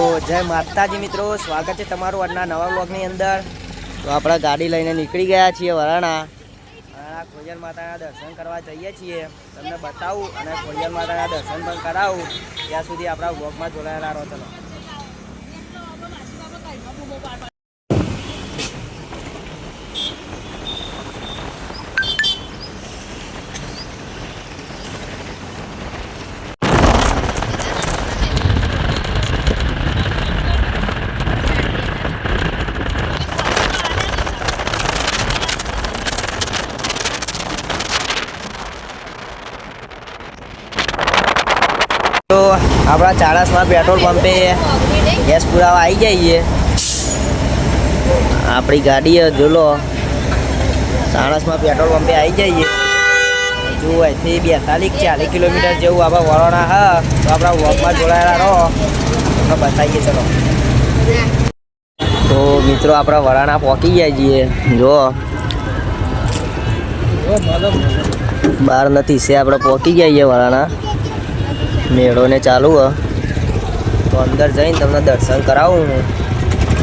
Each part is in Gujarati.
તો જય માતાજી મિત્રો, સ્વાગત છે તમારું આજના નવા બ્લોગની અંદર. તો આપણે ગાડી લઈને નીકળી ગયા છીએ વરાણા. વરાણા ખોડિયાર માતાના દર્શન કરવા જઈએ છીએ. તમને બતાવું અને ખોડિયાર માતાના દર્શન પણ કરાવું. ત્યાં સુધી આપણા બ્લોગમાં જોડાયેલા રહો, ચલો તો આપણા ચાણસમાં પેટ્રોલ પંપે ગેસ પુરાવા આવી જઈએ. આપણી ગાડી જોલો ચાણસમાં પેટ્રોલ પંપે આવી જઈએ. જો અહીંથી બેતાલીસ, ચાલીસ કિલોમીટર જેવું આપણે વરોણા હા, તો આપણા વોકમાં જોડાયેલા રહો. તમને બતાવીએ ચલો. તો મિત્રો આપણા વરાણા પહોંચી ગયા છીએ. જો બહાર નથી, છે, આપણે પહોંચી ગયા છીએ વરાણા. મેળો ને ચાલુ, હ. તો અંદર જઈને તમને દર્શન કરાવું હું.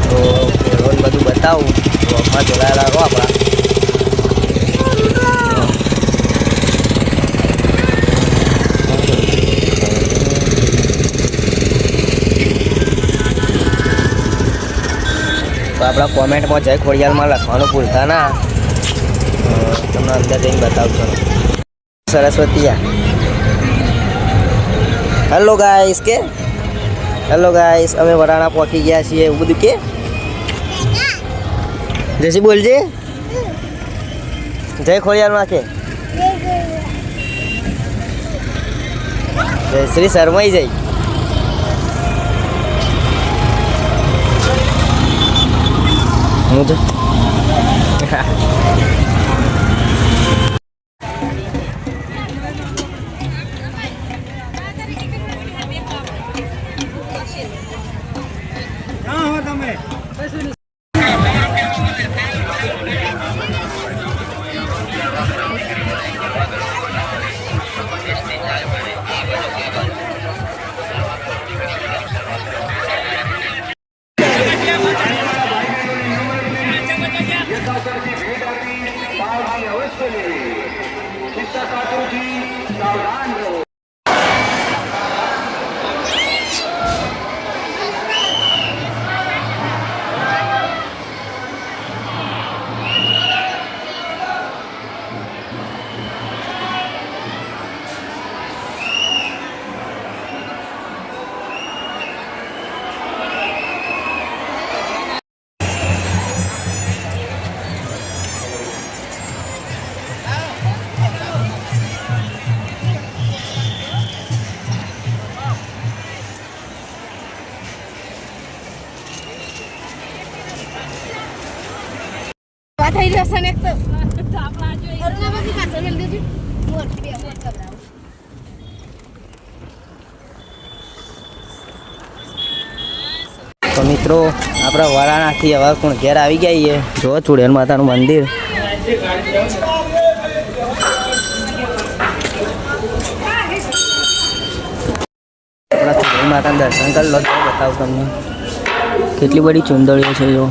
તો મેળો ને બધું બતાવું. વોકમાં જોડાયેલા રહો આપણા. તો આપણા કોમેન્ટમાં જય ખોડિયાલમાં લખવાનું ભૂલતા ના. તમને અંદર જઈને બતાવજો સરસ્વતીયા હેલો ગાઈસ કે હેલો ગાઈસ અમે વરાણા પહોંચી ગયા છીએ એવું બધું કે જયસી બોલજે. જય ખોડિયારમાં કે? જય શ્રી શરમાઈ જઈ હું Anthony, Mr. Patruji, Saurango. ને એક તો અરુણામાંથી પાછળ મેળ દેજો. મોરથી બે મોર કવડાવો. તો મિત્રો, આપણા વરાણાથી હવે કોણ ઘેર આવી ગયા છીએ જો ચુડેલ માતાનું મંદિર આપણા ચુડેલ માતાના દર્શન કરી લો બતાવું તમને કેટલી બધી ચુંદડીઓ છે, જો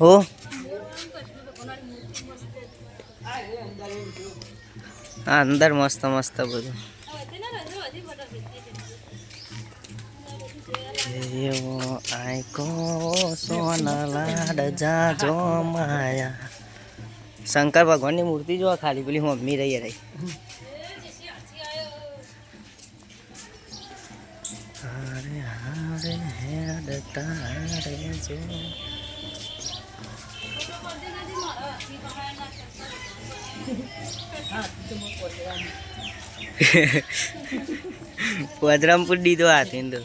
હો. હા, અંદર મસ્ત મસ્ત બધું. એવો આયકો સોના લાડ જાજો માયા. શંકર ભગવાનની મૂર્તિ જો ખાલી પેલી મમ્મી રહી રહી. હારે હારે હેડ તારે જો. દીધો હાથીને તો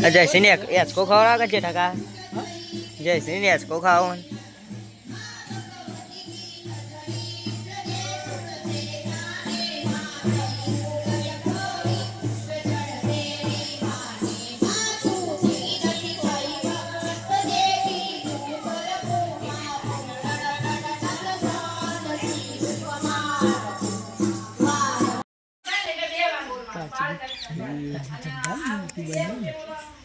આ જયસિંહ સિને એચકો ખવડાવ કે છે ટકા જય શ્રીનિવાસ કોખાવન Thank.